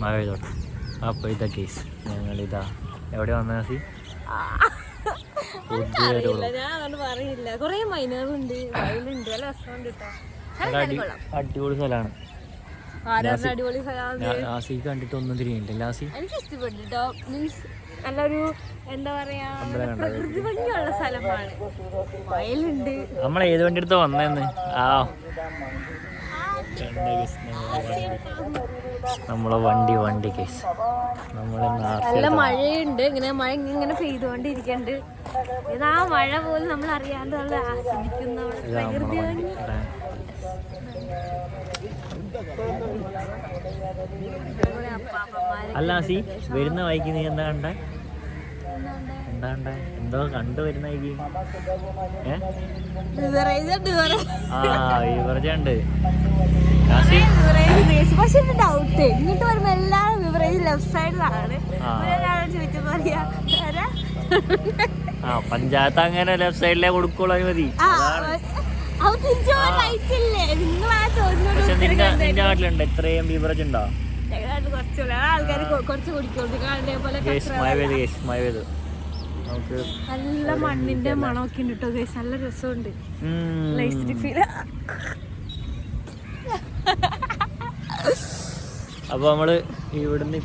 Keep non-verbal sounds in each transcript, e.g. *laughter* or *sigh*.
മഴ പെയ്തോട്ടെ അപ്പോൾ ഇതാ കേസ് ഞങ്ങളിതാ എവിടെ വന്ന സി? അടിപൊളി സ്ഥലമാണ് ലാസി കണ്ടിട്ട് ഒന്നും തിരിയുന്നില്ല. ലാസി? എനിക്ക് ഇഷ്ടപ്പെട്ടു മീൻസ് നല്ലൊരു എന്താ പറയാ പ്രകൃതി ഭംഗിയുള്ള സ്ഥലമാണ്. വയലുണ്ട്. നമ്മൾ ഏത് വണ്ടി എടുത്തോ വന്നേന്ന്? ആ. നമ്മളെ വണ്ടി വണ്ടി കേസ്. നമ്മളെ നല്ല മഴയുണ്ട്. ഇങ്ങനെ മഴ ഇങ്ങനെ പെയ്തുകൊണ്ടിരിക്കണ്ട്. ഇതാ മഴ പോലും നമ്മൾ അറിയാണ്ട് നമ്മൾ ആസ്വദിക്കുന്ന അല്ല സി വരുന്ന വൈകി നീ എന്താ കണ്ട? എന്താ കണ്ട എന്തോ കണ്ടു വരുന്ന വൈകി ഏ? ബിവറേജ് ഉണ്ട് കുറെ ആ വിവരജ ഉണ്ട്. ലാസി ബിവറേജ് പക്ഷെ ഒരു ഡൗട്ട് ഇങ്ങോട്ട് വരുമ്പോ എല്ലാവരും ലെഫ്റ്റ് സൈഡിലാണ് ആ. ഒരാളോട് ചോദിച്ചപ്പോ പറയാ ആരാ? ആ പഞ്ചായത്ത് അങ്ങനെ ലെഫ്റ്റ് സൈഡിലേ കൊടുക്കുള്ളൂ മതി ആ, അവ തിരിച്ചു റൈറ്റ് ഇല്ലേ? നിങ്ങൾ ആ ചോദ്യത്തിനോട് പക്ഷെ ഉത്തരം നിന്റെ നാട്ടിലുണ്ട്? ഇത്രയും ബീവറേജ് ഉണ്ടോ? ആൾക്കാർ കുറച്ച് അതേപോലെ നമുക്ക് നല്ല മണ്ണിന്റെ മണമൊക്കെ ഉണ്ട് കേട്ടോ ഗൈസ്. നല്ല രസമുണ്ട്. അപ്പൊ നമ്മൾ ഇവിടുന്ന്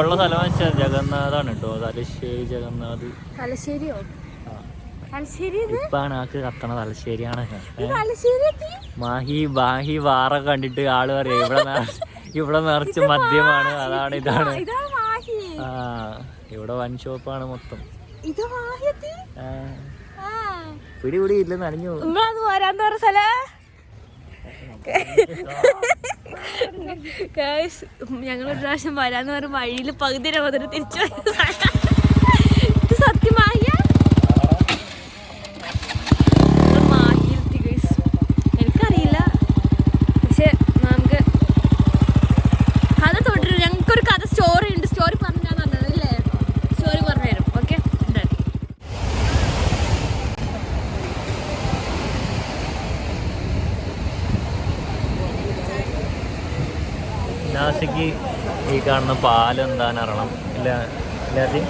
ഉള്ള സ്ഥലം വെച്ചാൽ ജഗന്നാഥാണ് കേട്ടോ തലശ്ശേരി ജഗന്നാഥ്. തലശ്ശേരിയോ? ഇപ്പാണ് ആക്ക് കത്തണ തലശ്ശേരിയാണ്. മാഹി ബാഹി വാറ കണ്ടിട്ട് ആൾ പറയാ ഇവിടെ ഇവിടെ നിറച്ച് മദ്യമാണ്. അതാണ് ഇതാണ്. ആ ഇവിടെ വൺ ഷോപ്പാണ് മൊത്തം. പിടി പിടി ഇല്ല നനഞ്ഞു പറഞ്ഞ സ്ഥല? ഞങ്ങൾ ഒരു പ്രാവശ്യം വരാന്ന് പറഞ്ഞ വഴിയിൽ പകുതി രോഗത്തിന് തിരിച്ചു നാസിക്ക് ഈ കാണുന്ന പാലെന്താന്ന് അറിയണം ഇല്ല ഇല്ലാതെ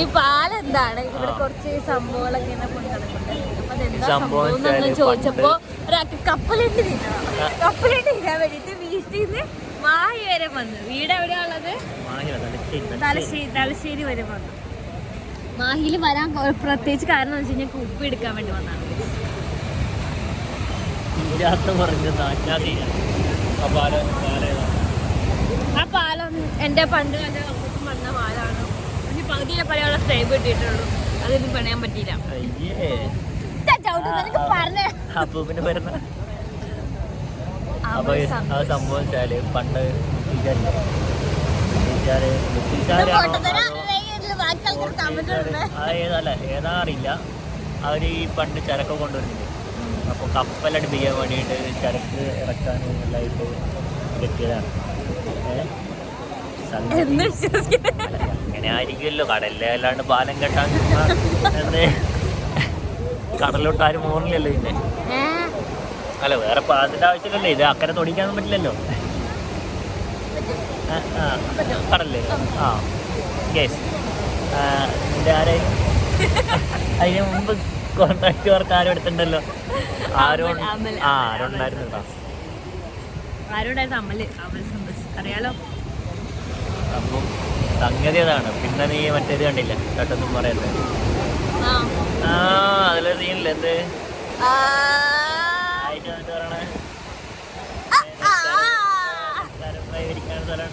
ഈ പാലം എന്താണ് ഇവിടെ കുറച്ച് സംഭവങ്ങളൊക്കെ ഇങ്ങനെ കൊണ്ട് നടക്കുന്നുണ്ട്. അപ്പൊ അതെന്താ സംഭവം എന്നൊന്ന് ചോദിച്ചപ്പോ ഒരാൾക്ക് കപ്പലിട്ട് തിന്നണം കപ്പലിട്ട് തിന്നാൻ വേണ്ടിട്ട് വീട്ടിൽ നിന്ന് മാഹി വരെ വന്നു. വീട് എവിടെയാണുള്ളത്? തലശ്ശേരി തലശ്ശേരി. വരെ വന്നു. മാഹിയിൽ വരാൻ പ്രത്യേകിച്ച് കാരണം എന്ന് വെച്ച് കഴിഞ്ഞാൽ ഉപ്പ് എടുക്കാൻ വേണ്ടി വന്നാണ് പറഞ്ഞത് പറഞ്ഞ നാറ്റാതി പാലം എന്റെ പണ്ട് കാലം പാലാണ് ഇനി പകുതിയിലെ പലയുള്ള സ്റ്റേബ് കിട്ടിയിട്ടുള്ളൂ. അതൊന്നും പണയാൻ പറ്റിയില്ല. അപ്പൂപ്പിന് വരുന്ന. ആ അപ്പൊ ഒരു ഈ- സംഭവം. ആ സംഭവം വെച്ചാൽ പണ്ട് ഏതല്ല ഏതാ അറിയില്ല അവർ ഈ പണ്ട് ചരക്ക് കൊണ്ടുവരുന്നില്ലേ? അപ്പോൾ കപ്പലടിപ്പിക്കാൻ വേണ്ടിയിട്ട് ചരക്ക് ഇറക്കാനും എല്ലായിട്ട് കെട്ടിയതാണ് ഏ? എന്ന്. അങ്ങനെ ആയിരിക്കുമല്ലോ കടലിലെ അല്ലാണ്ട് പാലം കെട്ടാൻ കടലിലോട്ട് എന്തേ കടലോട്ട് ആരും പോകുന്നില്ലല്ലോ പിന്നെ അല്ല വേറെ പാലത്തിന്റെ ആവശ്യമില്ലല്ലോ. ഇത് അക്കരെ തൊടിക്കാൻ പറ്റില്ലല്ലോ. കടലിൽ. ആ. യെസ് ഇതിന്റെ ആരെയും അതിന് മുമ്പ് കോൺട്രാക്ട് വർക്ക് ആരും എടുത്തിട്ടുണ്ടല്ലോ. ആരോ ആ ആരും ഉണ്ടായിരുന്നു അറിയാലോ? അപ്പം സംഗതി അതാണ്. പിന്നെ നീ മറ്റേത് കണ്ടില്ല. പെട്ടെന്ന് പറയല്ലേ? ആ. അതിലെ സീനില്ല എന്ത്? ആ. ആയിട്ട് വന്നിട്ട് പറയണേ? ഇരിക്കാൻ സ്ഥലം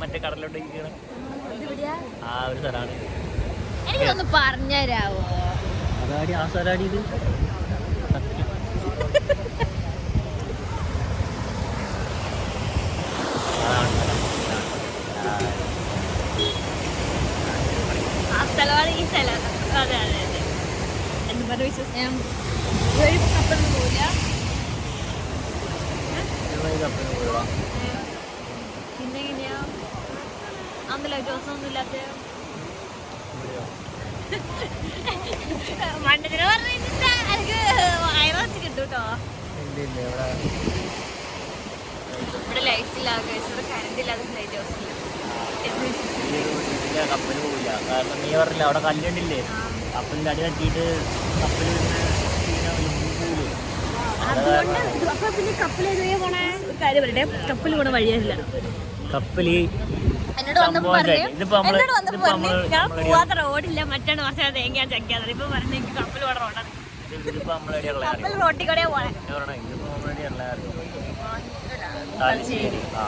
മറ്റേ കടലിലോട്ട് ഇരിക്കണം. ആ ഒരു സ്ഥലമാണ്. എനിക്കൊന്ന് പറഞ്ഞുതരാവോ? അതാടി ആ സ്ഥലമാടി ഇത് അതാണ് സ്ഥലം. ഇതാണ്. ആ സ്ഥലമാണ് ഈ സ്ഥലം. അതെ അതെ അതെ. എന്ന് പറഞ്ഞ വിശ്വസിക്കാം ഒരു കപ്പലൊന്നും പോവില്ല. ഞങ്ങൾ ഈ കപ്പലിന് പോയതാ. പിന്നെ എങ്ങനെയാ അന്ന് ലൈറ്റ് ഹൗസ് ഒന്നും ഇല്ലാത്ത ഇവിടെയോ? *laughs* പറഞ്ഞിട്ട് എനിക്ക് വയറ് കിട്ടും കേട്ടോ ഇല്ല, ഇല്ല, ഇവിടെ ലൈറ്റ് guys. ഇവിടെ കറണ്ട് ഇല്ലാതെ ലൈറ്റ് ഹൗസ് കപ്പൽ പോവില്ല കാരണം നീ പറഞ്ഞില്ല അവിടെ കല്ലുണ്ടില്ലേ? കപ്പലിന്റെ അടി തട്ടിയിട്ട് കപ്പൽ പിന്നെ പോവില്ലേ കപ്പൽ പോണേ? വഴിയല്ല കപ്പൽ എന്നോട് വന്നപ്പോ പറഞ്ഞു ശരി. ഇതിപ്പോ നമ്മൾ എന്നോട് വന്നപ്പോ പറഞ്ഞു നമ്മൾ ഞാൻ പോവാത്ത റോഡില്ല മറ്റാണ് കുറച്ച് തേങ്ങാൻ ചക്കാതെ ഇപ്പൊ പറഞ്ഞു എനിക്ക് കപ്പൽ പോണ റോഡാണ് പോണേ. തലശ്ശേരി. ആ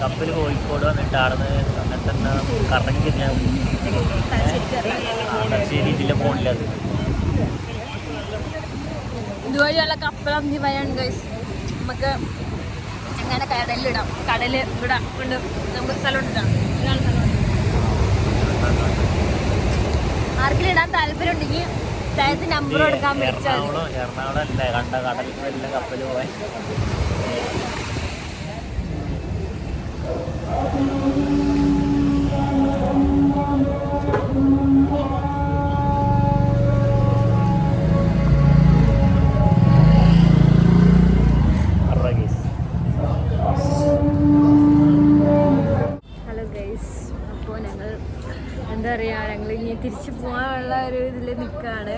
കപ്പൽ കോഴിക്കോട് വന്നിട്ട് ആടുന്ന് അങ്ങനെ തന്നെ കറങ്ങി ഞാൻ തലശ്ശേരി ഇതിലെ പോണില്ല അത്. ഇതുവഴിയുള്ള കപ്പലം ദിവയാണ് ഗൈസ് നമുക്ക് അങ്ങനെ കടലിലിടാം? കടൽ ഇവിടെ കൊണ്ട് നമുക്ക് സ്ഥലം. ഇടാം ആർക്കിലിടാൻ താല്പര്യം ഉണ്ടെങ്കിൽ താഴത്ത് നമ്പർ കൊടുക്കാൻ മതി. എറണാകുളം എറണാകുളം അല്ലേ കണ്ട കടലിൽ എല്ലാം കപ്പൽ പോവാൻ തിരിച്ചു പോകാനുള്ള ഒരു ഇതിൽ നിൽക്കുകയാണ്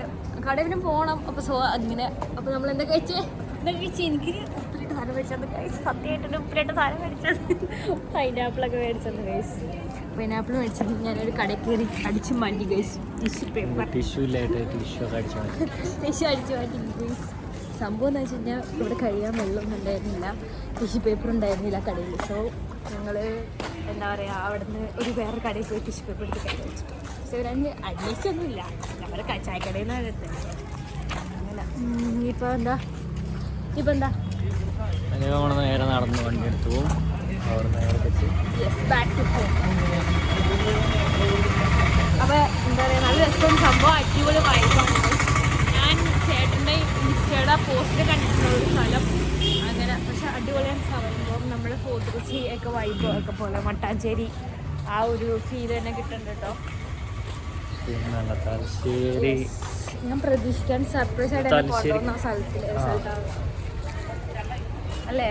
കടവിനും പോകണം അപ്പോൾ സോ അങ്ങനെ. അപ്പോൾ നമ്മൾ എന്താ കഴിച്ചേ? എന്താ കഴിച്ചേ? എനിക്ക് ഉപ്പിലിട്ട് സാധനം മേടിച്ചത് ഗൈസ് സത്യമായിട്ടൊരു ഉപ്പിലിട്ട് സാധനം മേടിച്ചത്. പൈനാപ്പിളൊക്കെ മേടിച്ചത് ഗൈസ് പൈനാപ്പിൾ മേടിച്ചത് ഞാനൊരു കടയിൽ കയറി അടിച്ച് മാറ്റി കഴിച്ചു ടിഷ്യൂ പേപ്പർ ടിഷ്യൂ അടിച്ചു മതി ടിഷ്യൂ അടിച്ച് മാറ്റി സംഭവം എന്ന് വെച്ച് കഴിഞ്ഞാൽ ഇവിടെ കഴിയാൻ വെള്ളമൊന്നും ഉണ്ടായിരുന്നില്ല. ടിഷ്യൂ പേപ്പർ ഉണ്ടായിരുന്നില്ല കടയിൽ സോ ഞങ്ങൾ എന്താ പറയുക അവിടുന്ന് ഒരു വേറെ കടയിൽ പോയി ടിഷ്യൂ പേപ്പർ എടുത്ത് കഴിഞ്ഞു വെച്ചു പക്ഷെ ഇവരന്ന് അന്വേഷിച്ചൊന്നുമില്ല. നമ്മുടെ ചായക്കടയിൽ നിന്നാണ് എടുത്തത് അങ്ങനെ ഇനിയിപ്പോൾ എന്താ? ഇപ്പം എന്താ? നമ്മൾ നേരെ നടന്ന് വണ്ടി എടുത്ത് പോകും അപ്പോൾ എന്താ പറയുക നല്ല രസം. സംഭവം അടിപൊളി വൈബാണ് ഞാൻ ചേട്ടന്റെ ഇൻസ്റ്റയുടെ പോസ്റ്റ് കണ്ടിട്ടുള്ള ഒരു സ്ഥലം. അങ്ങനെ പക്ഷെ അടിപൊളിയാണ് സംഭവം നമ്മുടെ ഫോർട്ട് കൊച്ചി ഒക്കെ വൈബ് ഒക്കെ പോലെ. മട്ടാഞ്ചേരി ആ ഒരു ഫീൽ തന്നെ കിട്ടുന്നുണ്ട് കേട്ടോ. പിന്നെ തലശ്ശേരി. ഞാൻ പ്രതീക്ഷിക്കാൻ സർപ്രൈസ് ആയിട്ട് അല്ലേ?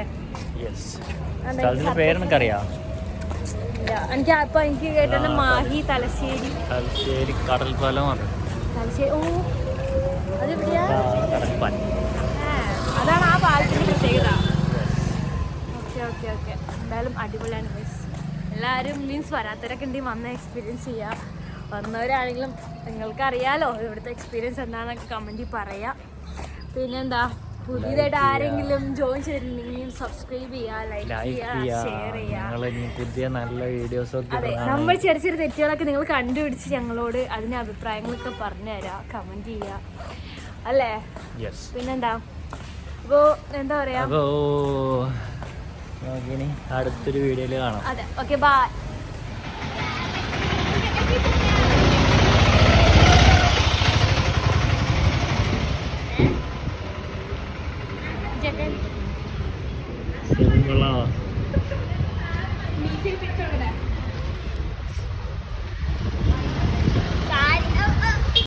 എനിക്ക് എനിക്ക് കേട്ടത് ആ, മാഹി തലശ്ശേരി. പറഞ്ഞു തലശ്ശേരി. ഓ അതെവിടെയാ? അതാണ് ആ പാലത്തിന്റെ പ്രത്യേകത. Okay okay okay. എന്തായാലും അടിപൊളിയാണ് എല്ലാവരും മീൻസ് വരാത്തവരൊക്കെ ഉണ്ടെങ്കിൽ വന്ന് എക്സ്പീരിയൻസ് ചെയ്യുക വന്നവരാണെങ്കിലും നിങ്ങൾക്കറിയാലോ ഇവിടുത്തെ എക്സ്പീരിയൻസ് എന്താണെന്നൊക്കെ കമന്റിൽ പറയാം. പിന്നെന്താ പുതിയതായിട്ട് ആരെങ്കിലും ജോയിൻ ചെയ്തിട്ടുണ്ടെങ്കിൽ സബ്സ്ക്രൈബ് ചെയ്യുക ലൈക്ക് ചെയ്യുക ഷെയർ ചെയ്യുക പുതിയ നല്ല വീഡിയോസ് അതെ നമ്മൾ ചെറിയ ചെറിയ തെറ്റുകളൊക്കെ നിങ്ങൾ കണ്ടുപിടിച്ച് ഞങ്ങളോട് അതിന്റെ അഭിപ്രായങ്ങളൊക്കെ പറഞ്ഞു തരാം കമന്റ് ചെയ്യുക അല്ലേ? പിന്നെന്താ? അപ്പോ എന്താ പറയാ? അടുത്തൊരു വീഡിയോയിൽ കാണാം. അതെ ഓക്കെ ബായ്